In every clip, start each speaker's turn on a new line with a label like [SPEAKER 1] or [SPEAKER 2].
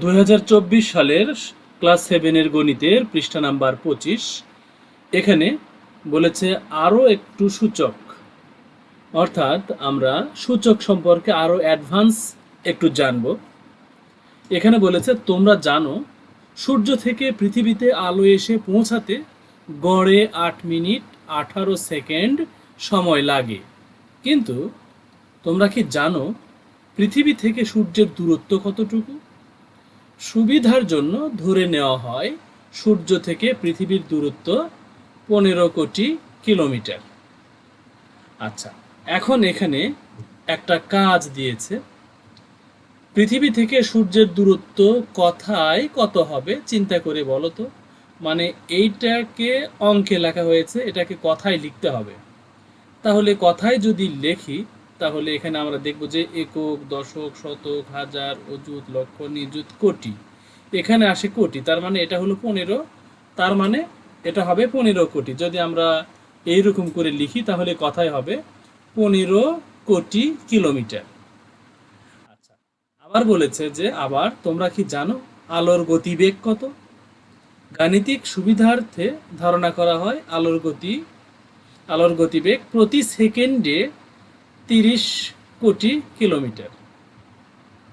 [SPEAKER 1] দু হাজার চব্বিশ সালের ক্লাস সেভেনের গণিতের পৃষ্ঠা নাম্বার পঁচিশ, এখানে বলেছে আরও একটু সূচক। অর্থাৎ আমরা সূচক সম্পর্কে আরও অ্যাডভান্স একটু জানব। এখানে বলেছে, তোমরা জানো, সূর্য থেকে পৃথিবীতে আলো এসে পৌঁছাতে গড়ে আট মিনিট আঠারো সেকেন্ড সময় লাগে। কিন্তু তোমরা কি জানো, পৃথিবী থেকে সূর্যের দূরত্ব কতটুকু? সুবিধার জন্য ধরে নেওয়া হয় সূর্য থেকে পৃথিবীর দূরত্ব পনেরো কোটি কিলোমিটার। আচ্ছা এখন এখানে একটা কাজ দিয়েছে। পৃথিবী থেকে সূর্যের দূরত্ব কথায় কত হবে চিন্তা করে বলো তো। মানে এইটাকে অঙ্কে লেখা হয়েছে, এটাকে কথায় লিখতে হবে। তাহলে কথায় যদি লেখি তাহলে এখানে আমরা দেখব যে একক, দশক, শতক, হাজার, অযুত, লক্ষ, নিযুত, কোটি। এখানে আসে কোটি, তার মানে এটা হলো পনেরো, তার মানে এটা হবে পনেরো কোটি। যদি আমরা এইরকম করে লিখি, তাহলে কথায় হবে পনেরো কোটি কিলোমিটার। আচ্ছা আবার বলেছে যে, আবার তোমরা কি জানো আলোর গতিবেগ কত? গাণিতিক সুবিধার্থে ধারণা করা হয় আলোর গতি, আলোর গতিবেগ প্রতি সেকেন্ডে তিরিশ কোটি কিলোমিটার।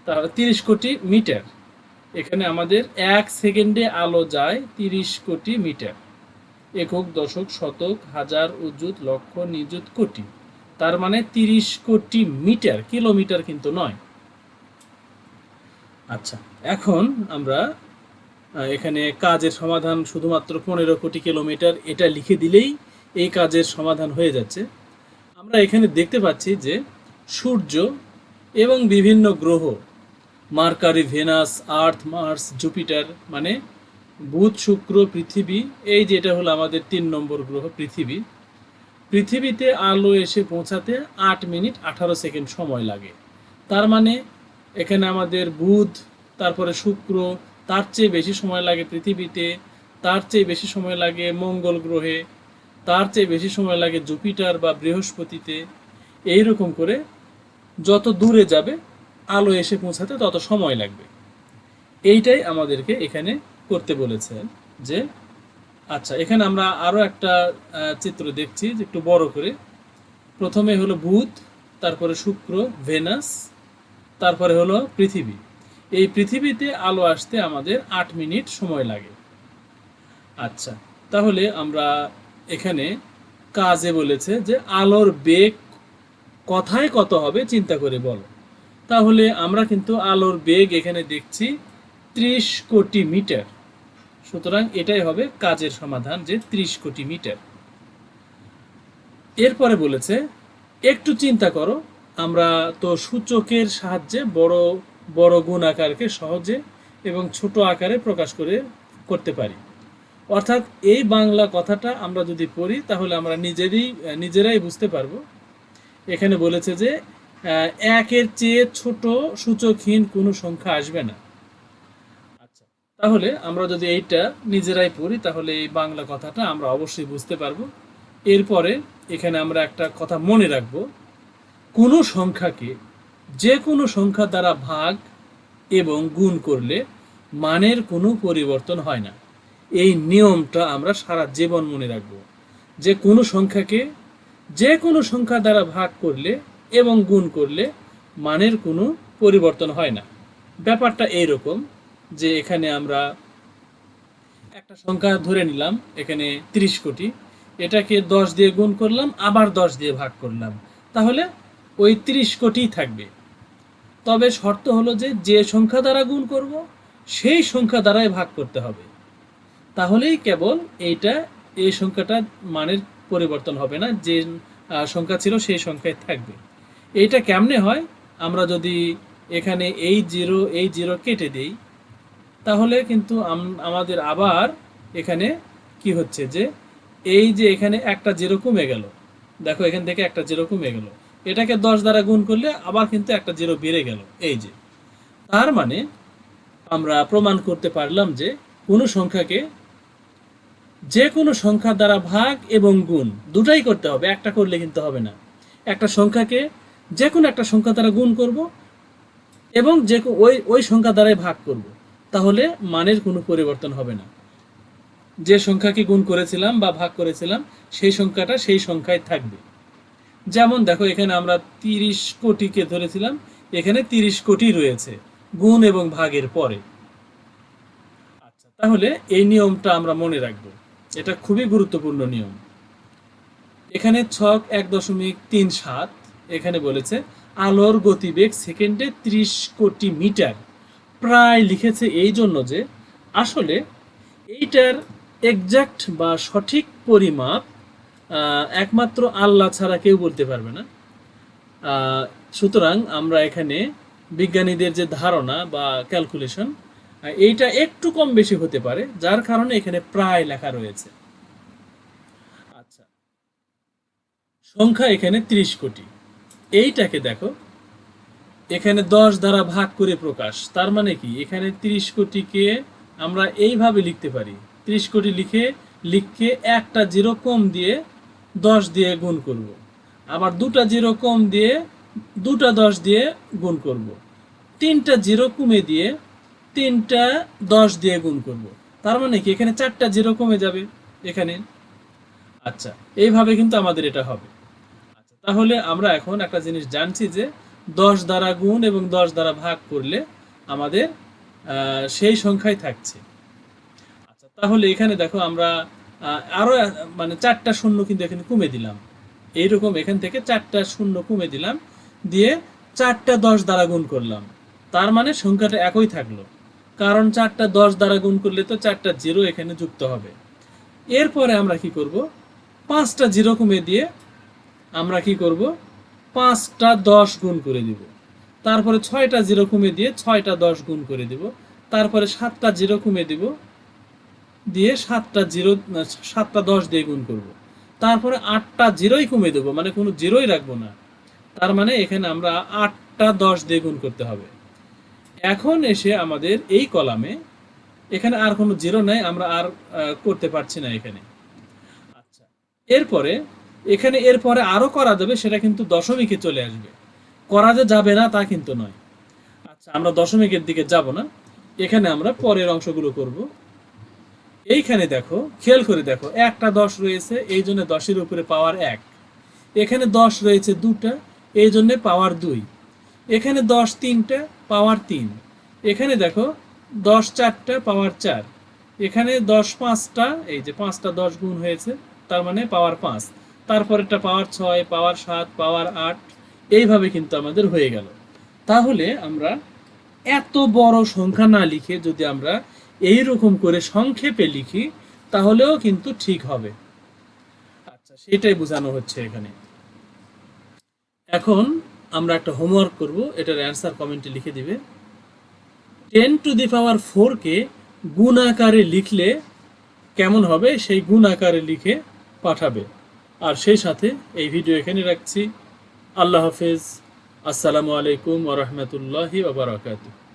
[SPEAKER 1] তাহলে তিরিশ কোটি মিটার। এখানে আমাদের এক সেকেন্ডে আলো যায় তিরিশ কোটি মিটার। একক, দশক, শতক, হাজার উজ্জুত লক্ষ, নিযুত কোটি। তার মানে তিরিশ কোটি মিটার, কিলোমিটার কিন্তু নয়। আচ্ছা এখন আমরা এখানে কাজের সমাধান শুধুমাত্র পনেরো কোটি কিলোমিটার এটা লিখে দিলেই এই কাজের সমাধান হয়ে যাচ্ছে। আমরা এখানে দেখতে পাচ্ছি যে সূর্য এবং বিভিন্ন গ্রহ, Mercury, Venus, Earth, Mars, Jupiter মানে বুধ, শুক্র, পৃথিবী, এই যে এটা হলো আমাদের তিন নম্বর গ্রহ, পৃথিবী। পৃথিবীতে আলো এসে পৌঁছাতে আট মিনিট আঠারো সেকেন্ড সময় লাগে। তার মানে এখানে আমাদের বুধ, তারপরে শুক্র, তার চেয়ে বেশি সময় লাগে পৃথিবীতে, তার চেয়ে বেশি সময় লাগে মঙ্গল গ্রহে তার চেয়ে বেশি সময় লাগে জুপিটার বা বৃহস্পতিতে এই রকম করে যত দূরে যাবে, আলো এসে পৌঁছাতে তত সময় লাগবে। এইটাই আমাদেরকে এখানে করতে বলেছেন যে আচ্ছা এখানে আমরা আরও একটা চিত্র দেখছি যে একটু বড় করে। প্রথমে হলো বুধ, তারপরে শুক্র, ভেনাস, তারপরে হলো পৃথিবী। এই পৃথিবীতে আলো আসতে আমাদের আট মিনিট সময় লাগে। আচ্ছা তাহলে আমরা এখানে কাজে বলেছে যে আলোর বেগ কথায় কত হবে চিন্তা করে বলো। তাহলে আমরা কিন্তু আলোর বেগ এখানে দেখছি ত্রিশ কোটি মিটার। সুতরাং এটাই হবে কাজের সমাধান যে ত্রিশ কোটি মিটার। এরপরে বলেছে, একটু চিন্তা করো, আমরা তো সূচকের সাহায্যে বড় বড় গুণ আকারকে সহজে এবং ছোট আকারে প্রকাশ করে, করতে পারি। অর্থাৎ এই বাংলা কথাটা আমরা যদি পড়ি, তাহলে আমরা নিজেরই, নিজেরাই বুঝতে পারব। এখানে বলেছে যে একের চেয়ে ছোট সূচকহীন কোনো সংখ্যা আসবে না। আচ্ছা তাহলে আমরা যদি এইটা নিজেরাই পড়ি, তাহলে এই বাংলা কথাটা আমরা অবশ্যই বুঝতে পারব। এরপরে এখানে আমরা একটা কথা মনে রাখব। কোনো সংখ্যাকে যে কোনো সংখ্যা দ্বারা ভাগ এবং গুণ করলে মানের কোনো পরিবর্তন হয় না। এই নিয়মটা আমরা সারা জীবন মনে রাখব। যে কোনো সংখ্যাকে যে কোনো সংখ্যা দ্বারা ভাগ করলে এবং গুণ করলে মানের কোনো পরিবর্তন হয় না। ব্যাপারটা এইরকম যে এখানে আমরা একটা সংখ্যা ধরে নিলাম, এখানে তিরিশ কোটি। এটাকে দশ দিয়ে গুণ করলাম, আবার দশ দিয়ে ভাগ করলাম। তাহলে ওই তিরিশ কোটিই থাকবে। তবে শর্ত হলো যে যে সংখ্যা দ্বারা গুণ করব, সেই সংখ্যা দ্বারাই ভাগ করতে হবে। তাহলেই কেবল এইটা, এই সংখ্যাটা মানের পরিবর্তন হবে না, যে সংখ্যা ছিল সেই সংখ্যায় থাকবে। এইটা কেমনে হয়? আমরা যদি এখানে এই জিরো এই জিরো কেটে দেই, তাহলে কিন্তু আমাদের আবার এখানে কি হচ্ছে যে, এই যে এখানে একটা জিরো কমে গেল, দেখো এখান থেকে একটা জিরো কমে গেল, এটাকে দশ দ্বারা গুণ করলে আবার কিন্তু একটা জিরো বেড়ে গেল, এই যে। তার মানে আমরা প্রমাণ করতে পারলাম যে কোনো সংখ্যাকে যে কোনো সংখ্যা দ্বারা ভাগ এবং গুণ, দুটাই করতে হবে, একটা করলে কিন্তু হবে না। একটা সংখ্যাকে যে কোনো একটা সংখ্যা দ্বারা গুণ করব এবং যে ওই ওই সংখ্যা দ্বারাই ভাগ করব। তাহলে মানের কোনো পরিবর্তন হবে না। যে সংখ্যাকে গুণ করেছিলাম বা ভাগ করেছিলাম, সেই সংখ্যাটা সেই সংখ্যায় থাকবে। যেমন দেখো, এখানে আমরা তিরিশ কোটিকে ধরেছিলাম, এখানে তিরিশ কোটি রয়েছে, গুণ এবং ভাগের পরে। আচ্ছা তাহলে এই নিয়মটা আমরা মনে রাখব। এটা খুবই গুরুত্বপূর্ণ নিয়ম। এখানে ছক এক দশমিক তিন সাত, এখানে বলেছে, আলোর গতিবেগ সেকেন্ডে ত্রিশ কোটি মিটার। প্রায় লিখেছে এই জন্য যে, আসলে এইটার এক্সাক্ট বা সঠিক পরিমাপ একমাত্র আল্লাহ ছাড়া কেউ বলতে পারবে না। সুতরাং আমরা এখানে বিজ্ঞানীদের যে ধারণা বা ক্যালকুলেশন এইটা একটু কম বেশি হতে পারে, যার কারণে এখানে প্রায় লেখা রয়েছে। আচ্ছা। সংখ্যা এখানে ত্রিশ কোটি। এইটাকে দেখো। এখানে দশ দ্বারা ভাগ করে প্রকাশ। তার মানে কি? এখানে ত্রিশ কোটিকে আমরা এইভাবে লিখতে পারি। ত্রিশ কোটি লিখে লিখে একটা জিরো কম দিয়ে দশ দিয়ে গুণ করব। আবার দুটা জিরো কম দিয়ে দুটা দশ দিয়ে গুণ করব। তিনটা জিরো কমে দিয়ে তিনটা দশ দিয়ে গুণ করব। তার মানে কি? এখানে চারটা জিরো কমে যাবে এখানে। আচ্ছা এইভাবে কিন্তু আমাদের এটা হবে। আচ্ছা তাহলে আমরা এখন একটা জিনিস জানছি যে দশ দ্বারা গুণ এবং দশ দ্বারা ভাগ করলে আমাদের সেই সংখ্যাই থাকছে। আচ্ছা তাহলে এখানে দেখো আমরা আহ, আরও মানে চারটা শূন্য কিন্তু এখানে কমে দিলাম। এইরকম এখান থেকে চারটা শূন্য কমে দিলাম দিয়ে চারটা দশ দ্বারা গুণ করলাম। তার মানে সংখ্যাটা একই থাকল। কারণ চারটা দশ দ্বারা গুণ করলে তো চারটা জিরো এখানে যুক্ত হবে। এরপরে আমরা কি করব? পাঁচটা জিরো কমে দিয়ে আমরা কি করব? পাঁচটা দশ গুণ করে দিব। তারপরে ছয়টা জিরো কমে দিয়ে ছয়টা দশ গুণ করে দিব। তারপরে সাতটা জিরো কমে দিব দিয়ে সাতটা জিরো সাতটা দশ দিয়ে গুণ করব। তারপরে আটটা জিরোই কমে দেবো মানে কোনো জিরোই রাখব না। তার মানে এখানে আমরা আটটা দশ দিয়ে গুণ করতে হবে। এখন এসে আমাদের এই কলামে এখানে আর কোনো জিরো নাই, আমরা আর করতে পারছি না এখানে। আচ্ছা এরপরে, এখানে এরপরে আরও করা যাবে, সেটা কিন্তু দশমিকে চলে আসবে। করা যে যাবে না, তা কিন্তু নয়। আচ্ছা আমরা দশমিকের দিকে যাব না। এখানে আমরা পরের অংশগুলো করব। এইখানে দেখো, খেয়াল করে দেখো, একটা দশ রয়েছে, এই জন্য দশের উপরে পাওয়ার এক। এখানে দশ রয়েছে দুটা, এই জন্য পাওয়ার দুই। এখানে দশ তিনটা, পাওয়ার তিন। এখানে দেখো, দশ চারটা, পাওয়ার চার। এখানে দশ পাঁচটা, এই যে পাঁচটা দশ গুণ হয়েছে, তার মানে পাওয়ার পাঁচ। তারপরেরটা পাওয়ার ছয়, পাওয়ার সাত, পাওয়ার আট, এইভাবে কিন্তু আমাদের হয়ে গেল। তাহলে আমরা এত বড় সংখ্যা না লিখে যদি আমরা এই রকম করে সংক্ষেপে লিখি, তাহলেও কিন্তু ঠিক হবে। আচ্ছা সেটাই বোঝানো হচ্ছে এখানে। এখন আমরা একটা হোমওয়ার্ক করব, এটার অ্যান্সার কমেন্টে লিখে দিবে। টেন টু দি পাওয়ার ফোরকে গুণ আকারে লিখলে কেমন হবে? সেই গুণ আকারে লিখে পাঠাবে। আর সেই সাথে এই ভিডিও এখানে রাখছি। আল্লাহ হাফেজ। আসসালামু আলাইকুম ওরহমতুল্লাহি ওবরাকাতুহ